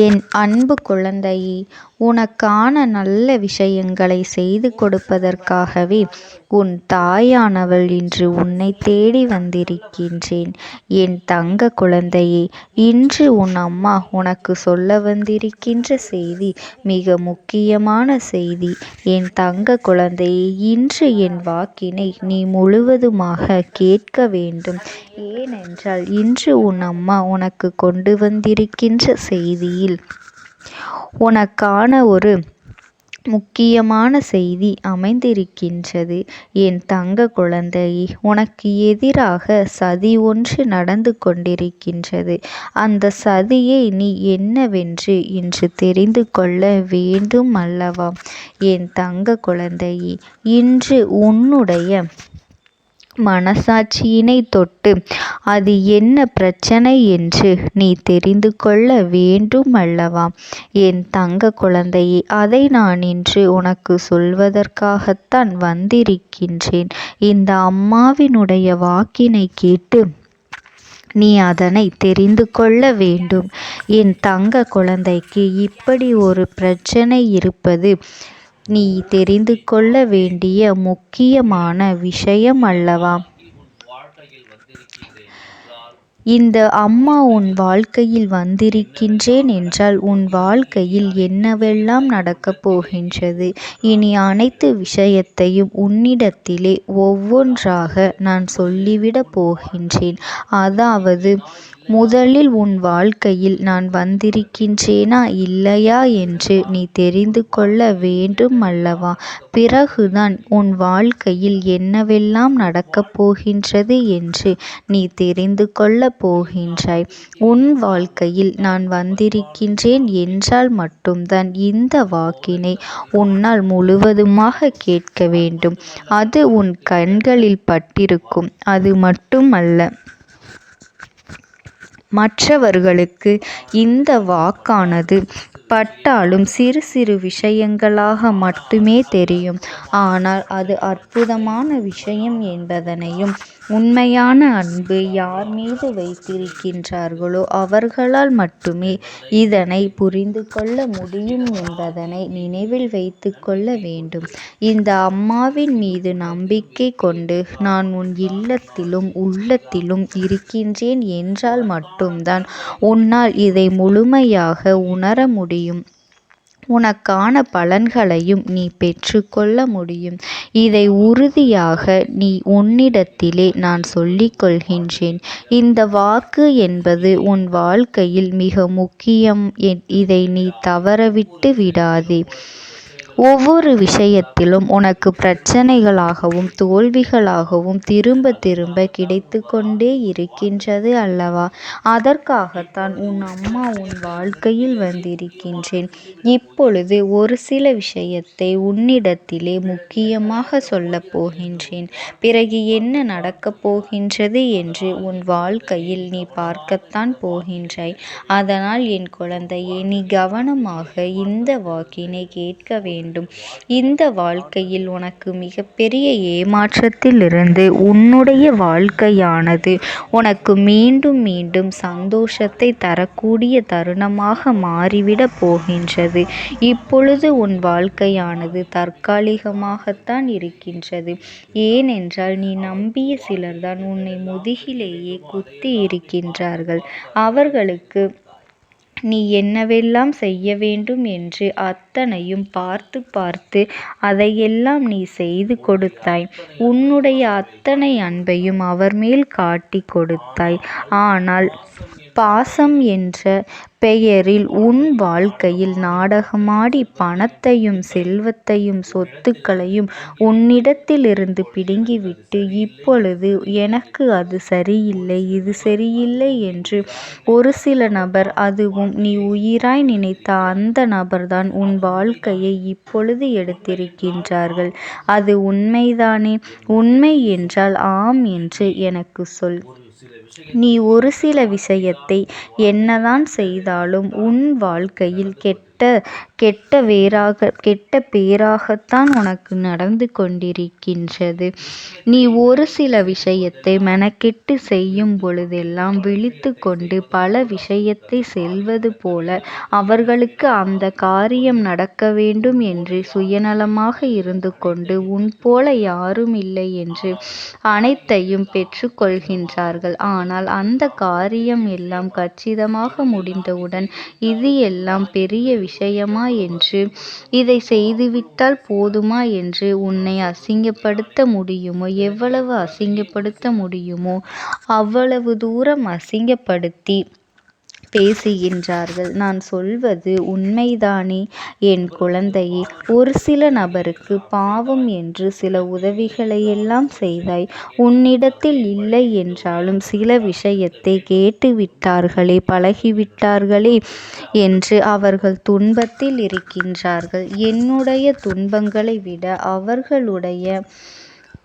என் அன்பு குழந்தையே உனக்கான நல்ல விஷயங்களை செய்து கொடுப்பதற்காகவே உன் தாயானவள் இன்று உன்னை தேடி வந்திருக்கின்றேன். என் தங்க குழந்தையே இன்று உன் அம்மா உனக்கு சொல்ல வந்திருக்கின்ற செய்தி மிக முக்கியமான செய்தி. என் தங்க குழந்தையே இன்று என் வாக்கினை நீ முழுவதுமாக கேட்க வேண்டும். ஏனென்றால் இன்று உன் அம்மா உனக்கு கொண்டு வந்திருக்கின்ற செய்தியில் உனக்கான ஒரு முக்கியமான செய்தி அமைந்திருக்கின்றது. என் தங்க குழந்தையே உனக்கு எதிராக சதி ஒன்று நடந்து கொண்டிருக்கின்றது. அந்த சதியை நீ என்னவென்று இன்று தெரிந்து கொள்ள வேண்டும் அல்லவா? என் தங்க குழந்தையே இன்று உன்னுடைய மனசாட்சியினை தொட்டு அது என்ன பிரச்சனை என்று நீ தெரிந்து கொள்ள வேண்டும் அல்லவா? என் தங்க குழந்தையே அதை நான் இன்று உனக்கு சொல்வதற்காகத்தான் வந்திருக்கின்றேன். இந்த அம்மாவினுடைய வாக்கினை கேட்டு நீ அதனை தெரிந்து கொள்ள வேண்டும். என் தங்க குழந்தைக்கு இப்படி ஒரு பிரச்சனை இருப்பது நீ தெரிந்து கொள்ள வேண்டிய முக்கியமான விஷயம் அல்லவா? இந்த அம்மா உன் வாழ்க்கையில் வந்திருக்கின்றேன் என்றால் உன் வாழ்க்கையில் என்னவெல்லாம் நடக்கப் போகின்றது? இனி அனைத்து விஷயத்தையும் உன்னிடத்திலே ஒவ்வொன்றாக நான் சொல்லிவிடப் போகின்றேன். அதாவது முதலில் உன் வாழ்க்கையில் நான் வந்திருக்கின்றேனா இல்லையா என்று நீ தெரிந்து கொள்ள வேண்டும் அல்லவா? பிறகுதான் உன் வாழ்க்கையில் என்னவெல்லாம் நடக்கப் போகின்றது என்று நீ தெரிந்து கொள்ளப் போகின்றாய். உன் வாழ்க்கையில் நான் வந்திருக்கின்றேன் என்றால் மட்டும்தான் இந்த வாக்கினை உன்னால் முழுவதுமாக கேட்க வேண்டும். அது உன் கண்களில் பட்டிருக்கும். அது மட்டுமல்ல மற்றவர்களுக்கு இந்த வாக்கானது பட்டாலும் சிறு சிறு விஷயங்களாக மட்டுமே தெரியும். ஆனால் அது அற்புதமான விஷயம் என்பதனையும் உண்மையான அன்பு யார் மீது வைத்திருக்கின்றார்களோ அவர்களால் மட்டுமே இதனை புரிந்து கொள்ள முடியும் என்பதனை நினைவில் வைத்து கொள்ள வேண்டும். இந்த அம்மாவின் மீது நம்பிக்கை கொண்டு நான் உன் இல்லத்திலும் உள்ளத்திலும் இருக்கின்றேன் என்றால் மட்டும்தான் உன்னால் இதை முழுமையாக உணர முடியும். உனக்கான பலன்களையும் நீ பெற்றுக்கொள்ள முடியும். இதை உறுதியாக நீ உன்னிடத்திலே நான் சொல்லிக்கொள்கின்றேன். இந்த வாக்கு என்பது உன் வாழ்க்கையில் மிக முக்கியம். இதை நீ தவறவிட்டு விடாதே. ஒவ்வொரு விஷயத்திலும் உனக்கு பிரச்சனைகளாகவும் தோல்விகளாகவும் திரும்ப திரும்ப கிடைத்து கொண்டே இருக்கின்றது அல்லவா? அதற்காகத்தான் உன் அம்மா உன் வாழ்க்கையில் வந்திருக்கின்றேன். இப்பொழுது ஒரு சில விஷயத்தை உன்னிடத்திலே முக்கியமாக சொல்லப் போகின்றேன். பிறகு என்ன நடக்கப் போகின்றது என்று உன் வாழ்க்கையில் நீ பார்க்கத்தான் போகின்றாய். அதனால் என் குழந்தையே நீ கவனமாக இந்த வாக்கினை கேட்க வேண்டும். இந்த வாழ்க்கையில் உனக்கு மிகப்பெரிய ஏமாற்றத்திலிருந்து உன்னுடைய வாழ்க்கையானது உனக்கு மீண்டும் மீண்டும் சந்தோஷத்தை தரக்கூடிய தருணமாக மாறிவிடப் போகின்றது. இப்பொழுது உன் வாழ்க்கையானது தற்காலிகமாகத்தான் இருக்கின்றது. ஏனென்றால் நீ நம்பிய சிலர்தான் உன்னை முதுகிலேயே குத்தி இருக்கின்றார்கள் அவர்களுக்கு நீ என்னவெல்லாம் செய்ய வேண்டும் என்று அத்தனையும் பார்த்து பார்த்து அதையெல்லாம் நீ செய்து கொடுத்தாய். உன்னுடைய அத்தனை அன்பையும் அவர் மேல் காட்டிக் கொடுத்தாய். ஆனால் பாசம் என்ற பெயரில் உன் வாழ்க்கையில் நாடகமாடி பணத்தையும் செல்வத்தையும் சொத்துக்களையும் உன்னிடத்திலிருந்து பிடுங்கிவிட்டு இப்பொழுது எனக்கு அது சரியில்லை இது சரியில்லை என்று ஒரு சில நபர் அதுவும் நீ உயிராய் நினைத்த அந்த நபர்தான் உன் வாழ்க்கையை இப்பொழுது எடுத்திருக்கின்றார்கள். அது உண்மைதானே? உண்மை என்றால் ஆம் என்று எனக்கு சொல். நீ ஒரு சில விஷயத்தை என்னதான் செய்தாலும் உன் வாழ்க்கையில் கெட்ட கெட்ட கெட்ட வேராக கெட்ட பேறாகத்தான் உனக்கு நடந்து கொண்டிருக்கின்றது. நீ ஒரு சில விஷயத்தை மெனக்கெட்டு செய்யும் பொழுதெல்லாம் விழித்து கொண்டு பல விஷயத்தை செல்வது போல அவர்களுக்கு அந்த காரியம் நடக்க வேண்டும் என்று சுயநலமாக இருந்து கொண்டு உன் போல யாரும் இல்லை என்று அனைத்தையும் பெற்றுக்கொள்கின்றார்கள் ஆனால் அந்த காரியம் எல்லாம் கச்சிதமாக முடிந்தவுடன் இது எல்லாம் பெரிய விஷயம் விஷயமா என்று. இதை செய்துவிட்டால் போதுமா என்று உன்னை அசிங்கப்படுத்த முடியுமோ? எவ்வளவு அசிங்கப்படுத்த முடியுமோ? அவ்வளவு தூரம் அசிங்கப்படுத்தி பேசுகின்றார்கள். நான் சொல்வது உண்மைதானே என் குழந்தையே. ஒரு சில நபருக்கு பாவம் என்று சில உதவிகளையெல்லாம் செய்தாய். உன்னிடத்தில் இல்லை என்றாலும் சில விஷயத்தை கேட்டுவிட்டார்களே பழகிவிட்டார்களே என்று அவர்கள் துன்பத்தில் இருக்கின்றார்கள். என்னுடைய துன்பங்களை விட அவர்களுடைய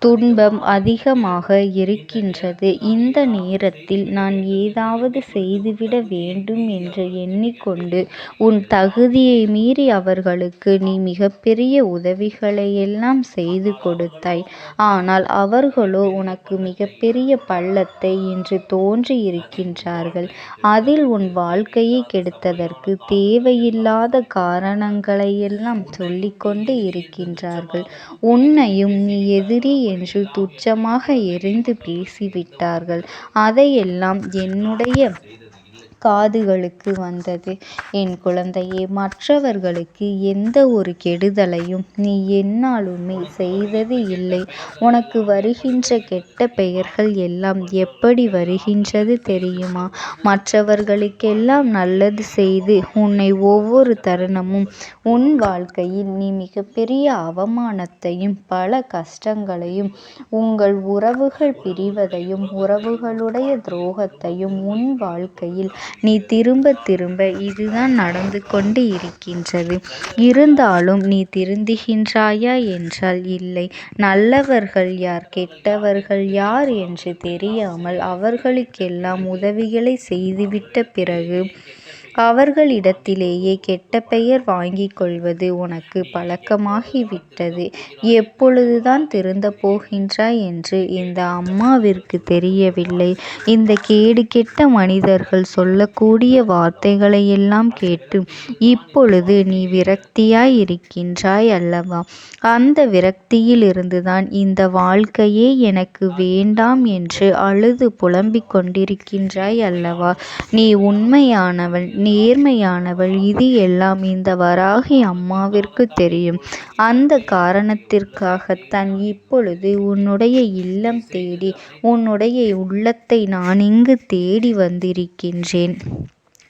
துன்பம் அதிகமாக இருக்கின்றது. இந்த நேரத்தில் நான் ஏதாவது செய்துவிட வேண்டும் என்று எண்ணிக்கொண்டு உன் தகுதியை மீறி அவர்களுக்கு நீ மிகப்பெரிய உதவிகளையெல்லாம் செய்து கொடுத்தாய். ஆனால் அவர்களோ உனக்கு மிகப்பெரிய பள்ளத்தை இன்று தோண்டியிருக்கின்றார்கள். அதில் உன் வாழ்க்கையை கெடுத்ததற்கு தேவையில்லாத காரணங்களையெல்லாம் சொல்லிக்கொண்டு இருக்கின்றார்கள். உன்னையும் நீ எதிரி என்று துச்சமாக எறிந்து பேசிவிட்டார்கள். அதையெல்லாம் என்னுடைய காதுகளுக்கு வந்தது. என் குழந்தையே. மற்றவர்களுக்கு எந்த ஒரு கெடுதலையும் நீ எந்நாளுமே செய்தது இல்லை. உனக்கு வருகின்ற கெட்ட பெயர்கள் எல்லாம் எப்படி வருகின்றது தெரியுமா? மற்றவர்களுக்கெல்லாம் நல்லது செய்து உன்னை ஒவ்வொரு தருணமும் உன் வாழ்க்கையில் நீ மிகப்பெரிய அவமானத்தையும் பல கஷ்டங்களையும் உங்கள் உறவுகள் பிரிவதையும் உறவுகளுடைய துரோகத்தையும் உன் வாழ்க்கையில் நீ திரும்ப திரும்ப இதுதான் நடந்து கொண்டு இருக்கின்றது. இருந்தாலும் நீ திருந்துகின்றாயா என்றால் இல்லை. நல்லவர்கள் யார் கெட்டவர்கள் யார் என்று தெரியாமல் அவர்களுக்கெல்லாம் உதவிகளை செய்துவிட்ட பிறகு அவர்களிடத்திலேயே கெட்ட பெயர் வாங்கிக் கொள்வது உனக்குப் பழக்கமாகிவிட்டது. எப்பொழுதுதான் திருந்தப் போகின்றாய் என்று இந்த அம்மாவிற்குத் தெரியவில்லை. இந்தக் கேடுகெட்ட மனிதர்கள் சொல்லக்கூடிய வார்த்தைகளையெல்லாம் கேட்டு இப்பொழுது நீ விரக்தியாய் இருக்கின்றாய் அல்லவா? அந்த விரக்தியிலிருந்துதான் இந்த வாழ்க்கையே எனக்கு வேண்டாம் என்று அழுது புலம்பிக் கொண்டிருக்கின்றாய் அல்லவா? நீ உண்மையானவன் நேர்மையானவள் இது எல்லாம் இந்த வராகி அம்மாவிற்கு தெரியும். அந்த காரணத்திற்காகத்தான் இப்பொழுது உன்னுடைய இல்லம் தேடி உன்னுடைய உள்ளத்தை நானிங்குத் தேடி வந்திருக்கின்றேன்.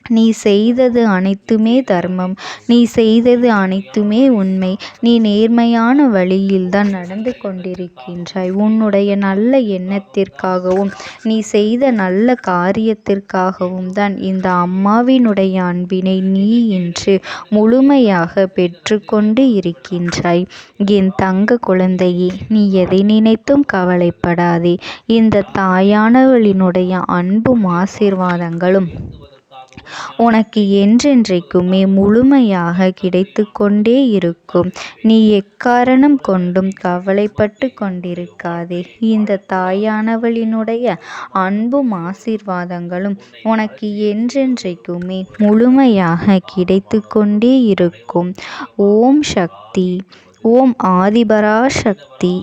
நீ செய்தது அனைத்துமே தர்மம். நீ செய்தது அனைத்துமே உண்மை. நீ நேர்மையான வழியில்தான் நடந்து கொண்டிருக்கின்றாய். உன்னுடைய நல்ல எண்ணத்திற்காகவும் நீ செய்த நல்ல காரியத்திற்காகவும் தான் இந்த அம்மாவினுடைய அன்பினை நீ இன்று முழுமையாக பெற்றுக்கொண்டு இருக்கின்றாய். என் தங்க குழந்தையே. நீ எதை நினைத்தும் கவலைப்படாதே. இந்த தாயானவளினுடைய அன்பும் ஆசீர்வாதங்களும் உனக்கு என்றென்றைக்குமே முழுமையாக கிடைத்து கொண்டே இருக்கும். நீ எக்காரணம் கொண்டும் கவலைப்பட்டு கொண்டிருக்காதே. இந்த தாயானவளினுடைய அன்பும் ஆசீர்வாதங்களும் உனக்கு என்றென்றைக்குமே முழுமையாக கிடைத்து கொண்டே இருக்கும். ஓம் சக்தி. ஓம் ஆதிபராசக்தி.